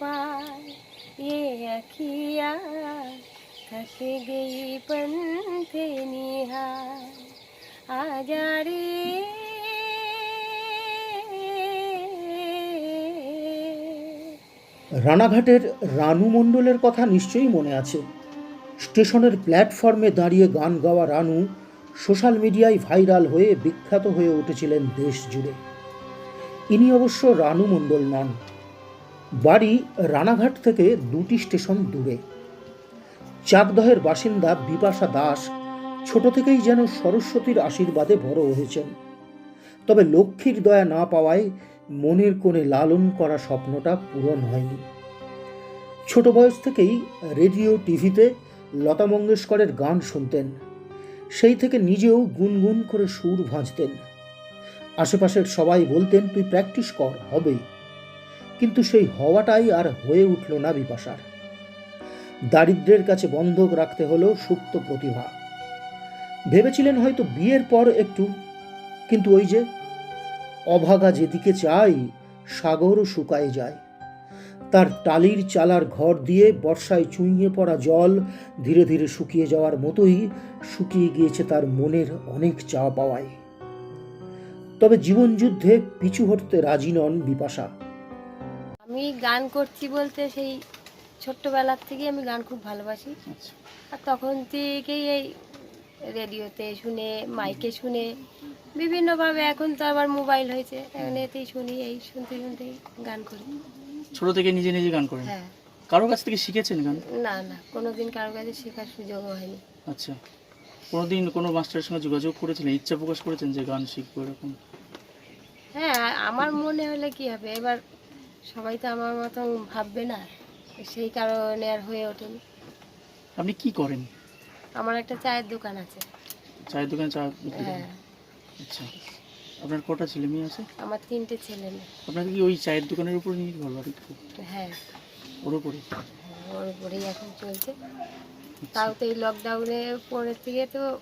पाए ये अखिया थक गई पंथ निहार आ जा रे রানাঘাটের রানু মণ্ডলের কথা নিশ্চয়ই মনে আছে। স্টেশনের প্ল্যাটফর্মে দাঁড়িয়ে গান গাওয়া রানু সোশ্যাল মিডিয়ায় ভাইরাল হয়ে বিখ্যাত হয়ে উঠেছিলেন দেশ জুড়ে। ইনি অবশ্য রানু মণ্ডল নন। বাড়ি রানাঘাট থেকে দুটি স্টেশন দূরে। চাকদহের বাসিন্দা বিপাশা দাস ছোট থেকেই যেন সরস্বতীর আশীর্বাদে বড় হয়েছেন। তবে লক্ষ্মীর দয়া না পাওয়ায় মনের কোণে লালন করা স্বপ্নটা পূরণ হয়নি। ছোট বয়স থেকেই রেডিও, টিভিতে লতা মঙ্গেশকরের গান শুনতেন। সেই থেকে নিজেও গুনগুন করে সুর ভাঁজতেন। আশেপাশের সবাই বলতেন, তুই প্র্যাকটিস কর হবেই কিন্তু সেই হওয়াটাই আর হয়ে উঠল না বিপাশার। দারিদ্র্যের কাছে বন্ধক রাখতে হলো সুপ্ত প্রতিভা। ভেবেছিলেন হয়তো বিয়ের পর একটু, কিন্তু ওই যে অভাগা যেদিকে চাই সাগরও শুকায় যায়। তার টালির চালার ঘর দিয়ে বর্ষায় চুইয়ে পড়া জল ধীরে ধীরে শুকিয়ে যাওয়ার মতোই শুকিয়ে গিয়েছে তার মনের অনেক চাওয়া পাওয়ায়। তবে জীবনযুদ্ধে পিছু হটতে রাজি নন বিপাশা। আমি গান করছি বলতে সেই ছোট্টবেলার থেকে আমি গান খুব ভালোবাসি। আচ্ছা। আর তখন থেকেই এই রেডিওতে শুনে মাইকে শুনে বিভিন্নভাবে এখন তো আবার মোবাইল হয়েছে। এখন এতেই শুনি এই শুনতে শুনতেই গান করি। ছোট থেকে নিজে নিজে গান করেন? হ্যাঁ। কারোর কাছ থেকে শিখেছেন গান? না না কোনোদিন কারও কাছে শেখার সুযোগ হয়নি। আচ্ছা। কোনোদিন কোনো মাস্টারের সঙ্গে যোগাযোগ করেছিলেন ইচ্ছা প্রকাশ করেছেন যে গান শিখব এরকম? হ্যাঁ আমার মনে হলে কি হবে? এবার সবাই তো আমার মতন ভাববে না সেই কারণে আর হয়ে ওঠেনি। আপনি কি করেন? আমার একটা চায়ের দোকান আছে। চায়ের দোকানে চা বিক্রি করেন? হ্যাঁ। আচ্ছা। আপনার কটা ছেলে মেয়ে আছে? আমার তিনটে ছেলে মেয়ে। আপনার কি ওই চায়ের দোকানের উপর নির্ভর বাড়ি হ্যাঁ। ওর উপরে ওর উপরেই এখন চলছে। তাও তো এই লকডাউনে পরের থেকে তো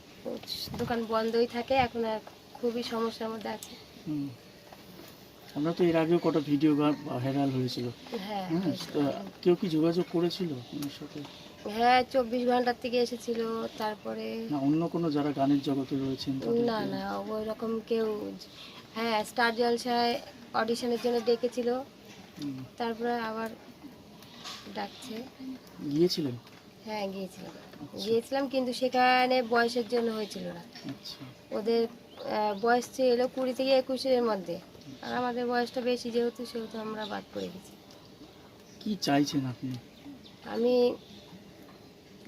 দোকান বন্ধই থাকে এখন আর খুবই সমস্যার মধ্যে আছে। হুম। আমরা তো এর আগেও কটা ভিডিও ভাইরাল হয়েছিল। হ্যাঁ কেউ কি যোগাযোগ করেছিল আপনার সাথে? হ্যাঁ চব্বিশ ঘণ্টার থেকে এসেছিল তারপরে না অন্য কোনো যারা গানের জগতে রয়েছেন না না ওই রকম কেউ হ্যাঁ স্টার জলসায় অডিশনের জন্য ডেকেছিল। তারপরে আবার ডাকছে। গিয়েছিলেন? হ্যাঁ গিয়েছিলাম। গিয়েছিলাম কিন্তু সেখানে বয়সের জন্য হয়েছিল না। আচ্ছা। ওদের বয়স ছিল কুড়ি থেকে একুশের মধ্যে। আর আমাদের বয়সটা বেশি যেহেতু সেহেতু আমরা বাদ পড়ে গেছি। কি চাইছেন আপনি? আমি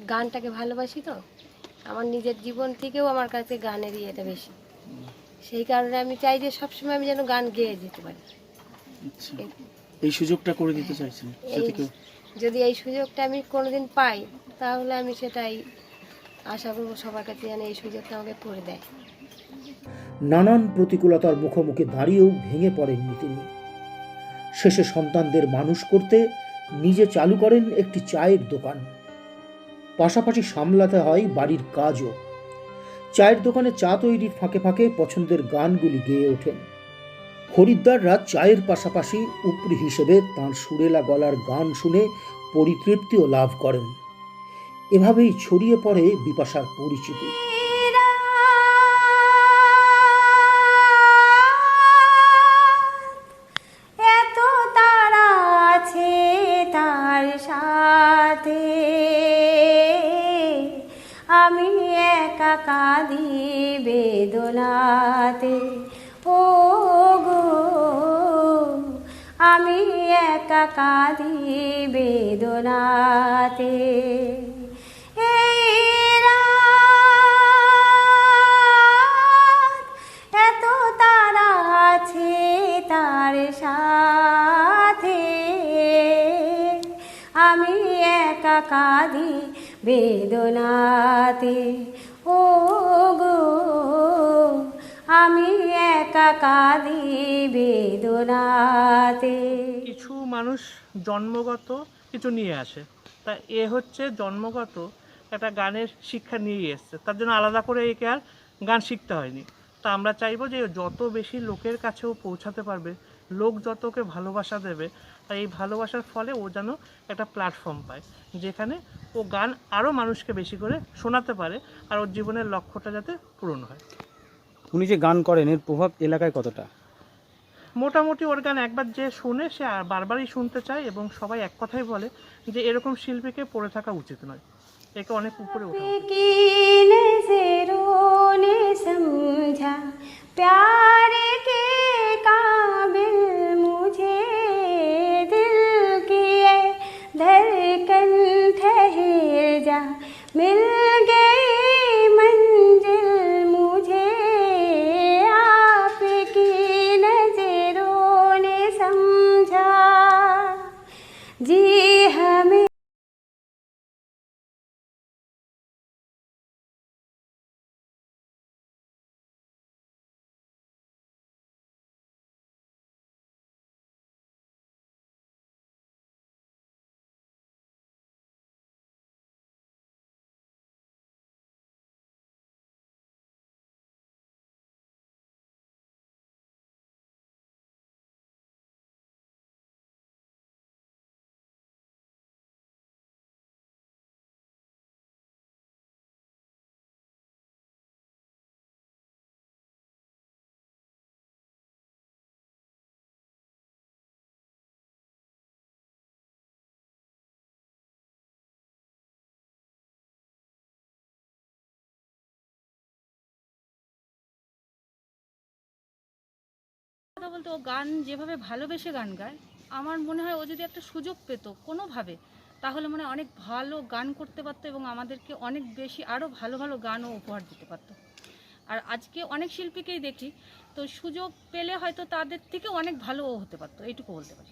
গানটাকে ভালোবাসি তো আমার নিজের জীবন থেকেও আমার কাছে গানের ইয়েটা বেশি। সেই কারণে আমি চাই যে সবসময় আমি যেন গান গেয়ে যেতে পারি। আচ্ছা। এই সুযোগটা করে দিতে চাইছেন? এই যদি এই সুযোগটা আমি কোনোদিন পাই তাহলে আমি সেটাই আশা করব সবার কাছে যেন এই সুযোগটা আমাকে করে দেয়। নানান প্রতিকূলতার মুখোমুখি দাঁড়িয়েও ভেঙে পড়েননি তিনি। শেষে সন্তানদের মানুষ করতে নিজে চালু করেন একটি চায়ের দোকান। পাশাপাশি সামলাতে হয় বাড়ির কাজও। চায়ের দোকানে চা তৈরির ফাঁকে ফাঁকে পছন্দের গানগুলি গেয়ে ওঠেন। খরিদ্দাররা চায়ের পাশাপাশি উপরি হিসেবে তাঁর সুরেলা গলার গান শুনে পরিতৃপ্তিও লাভ করেন। এভাবেই ছড়িয়ে পড়ে বিপাশার পরিচিতি। আমি একা কাঁদি বেদনাতে। এত তারা আছে তার সাথে। আমি একা কাঁদি বেদনাতে। ও বেদনাতে। কিছু মানুষ জন্মগত কিছু নিয়ে আসে। তা এ হচ্ছে জন্মগত একটা গানের শিক্ষা নিয়ে এসছে। তার জন্য আলাদা করে একে আর গান শিখতে হয়নি। তা আমরা চাইব যে যত বেশি লোকের কাছেও পৌঁছাতে পারবে, লোক যতকে ভালোবাসা দেবে, আর এই ভালোবাসার ফলে ও যেন একটা প্ল্যাটফর্ম পায়, যেখানে ও গান আরও মানুষকে বেশি করে শোনাতে পারে, আর ওর জীবনের লক্ষ্যটা যাতে পূরণ হয়। উনি যে গান করেন এর প্রভাব এলাকায় কতটা? মোটামুটি ওর গান একবার যে শুনে সে আর বারবারই শুনতে চায় এবং সবাই এক কথাই বলে যে এরকম শিল্পীকে পড়ে থাকা উচিত নয়। একে অনেক উপরে ওঠা বলতে ও গান যেভাবে ভালোবেসে গান গায়, আমার মনে হয় ও যদি একটা সুযোগ পেত কোনোভাবে, তাহলে মনে হয় অনেক ভালো গান করতে পারতো এবং আমাদেরকে অনেক বেশি আরও ভালো ভালো গানও উপহার দিতে পারতো। আর আজকে অনেক শিল্পীকেই দেখি, তো সুযোগ পেলে হয়তো তাদের থেকে অনেক ভালো হতে পারতো, এইটুকু বলতে পারি।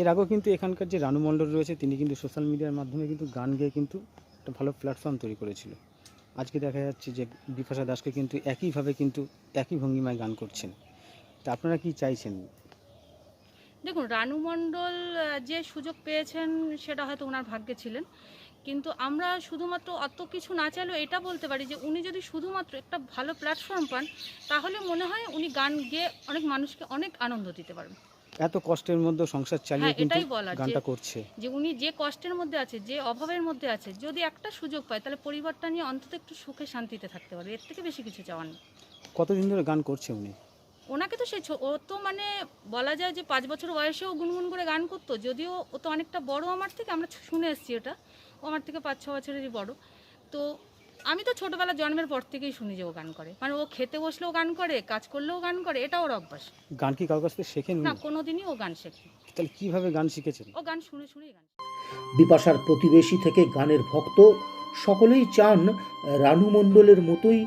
এর আগেও কিন্তু এখানকার যে রানু মণ্ডল রয়েছে, তিনি কিন্তু সোশ্যাল মিডিয়ার মাধ্যমে কিন্তু গান গেয়ে কিন্তু একটা ভালো প্ল্যাটফর্ম তৈরি করেছিল। আজকে দেখা যাচ্ছে যে বিপাশা দাসকে কিন্তু একইভাবে কিন্তু একই ভঙ্গিমায় গান করছেন। তা আপনারা কি চাইছেন? দেখুন রানু মণ্ডল যে সুযোগ পেয়েছেন সেটা হয়তো ওনার ভাগ্যে ছিলেন। কিন্তু আমরা শুধুমাত্র অত কিছু না চাইলেও এটা বলতে পারি যে উনি যদি শুধুমাত্র একটা ভালো প্ল্যাটফর্ম পান তাহলে মনে হয় উনি গান গেয়ে অনেক মানুষকে অনেক আনন্দ দিতে পারবেন। এত কষ্টের মধ্যে সংসার চালিয়ে হ্যাঁ, কিন্তু এটাই বলার যে- গানটা করছে। যে উনি যে কষ্টের মধ্যে আছে যে অভাবের মধ্যে আছে যদি একটা সুযোগ পায় তাহলে পরিবারটা নিয়ে অন্তত একটু সুখে শান্তিতে থাকতে পারবে। এর থেকে বেশি কিছু চাওয়ার নেই। কতদিন ধরে গান করছে উনি? ওনাকে তো সেই ছো- ও তো মানে বলা যায় যে পাঁচ বছর বয়সেও গুনগুন করে গান করতো যদিও ও তো অনেকটা বড় আমার থেকে আমরা শুনে এসেছি এটা ও আমার থেকে পাঁচ ছ বছরেরই বড়। তো আমি তো ছোটোবেলা জন্মের পর থেকেই শুনি যে ও গান করে মানে ও খেতে বসলেও গান করে কাজ করলেও গান করে এটা ওর অভ্যাস। গান কি কারোর কাছ থেকে শেখেন না? কোনোদিনই ও গান শেখে তাহলে কীভাবে গান শিখেছেন? ও গান শুনে শুনেই গান বিপাশার প্রতিবেশী থেকে গানের ভক্ত সকলেই চান রানু মণ্ডলের মতোই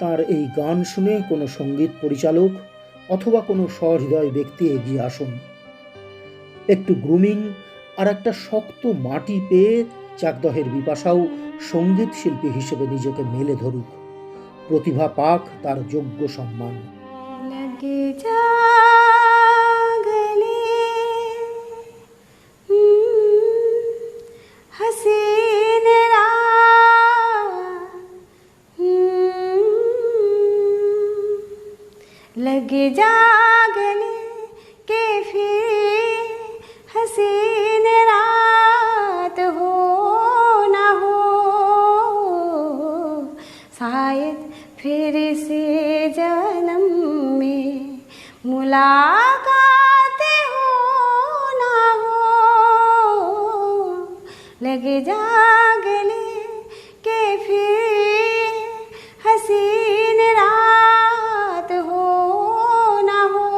তার এই গান শুনে কোনো সংগীত পরিচালক অথবা কোনো সহৃদয় ব্যক্তি এগিয়ে আসুন। একটু গ্রুমিং আর একটা শক্ত মাটি পেয়ে চাকদহের বিপাশাও সংগীত শিল্পী হিসেবে নিজেকে মেলে ধরুক। প্রতিভা পাক তার যোগ্য সম্মান। फिर से जन्म में मुलाकात हो ना हो। लग जा गले के फिर हसीन रात हो ना हो।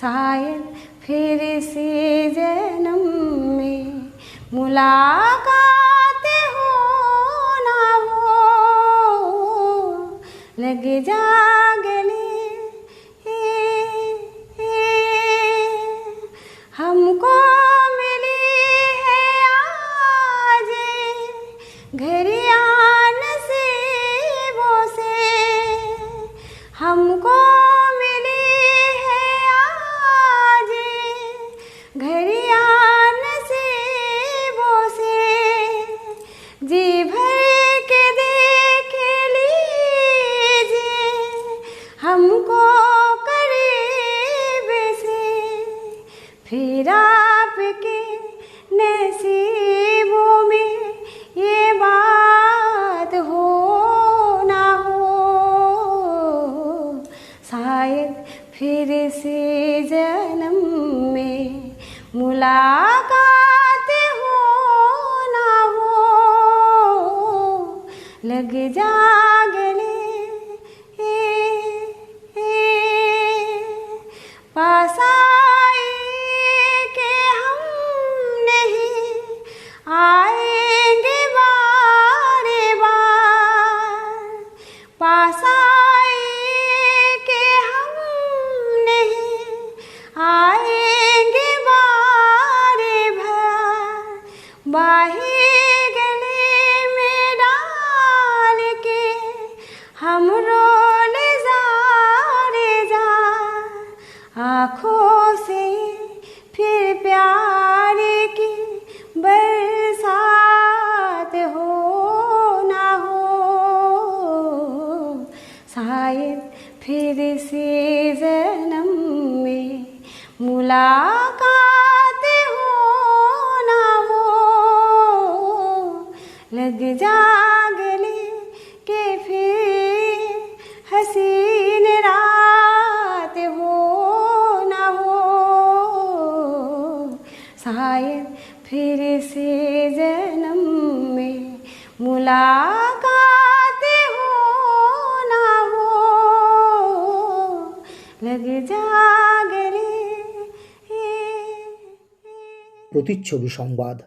शायद फिर से जन्म में मुलाकात जग जागले हे हे। हमको मिली है आज घरे लग जा गले ए, ए, पास के हम नहीं आएँगे बारे बार पास के हम नहीं आएँगे बारे बार बाही फिर से जन्म में मुलाकात हो ना हो। लग जा गले के फिर हसीन रात हो ना हो। शायद फिर से जन्म में मुलाकात लग जा गले প্রতিচ্ছবি সংবাদ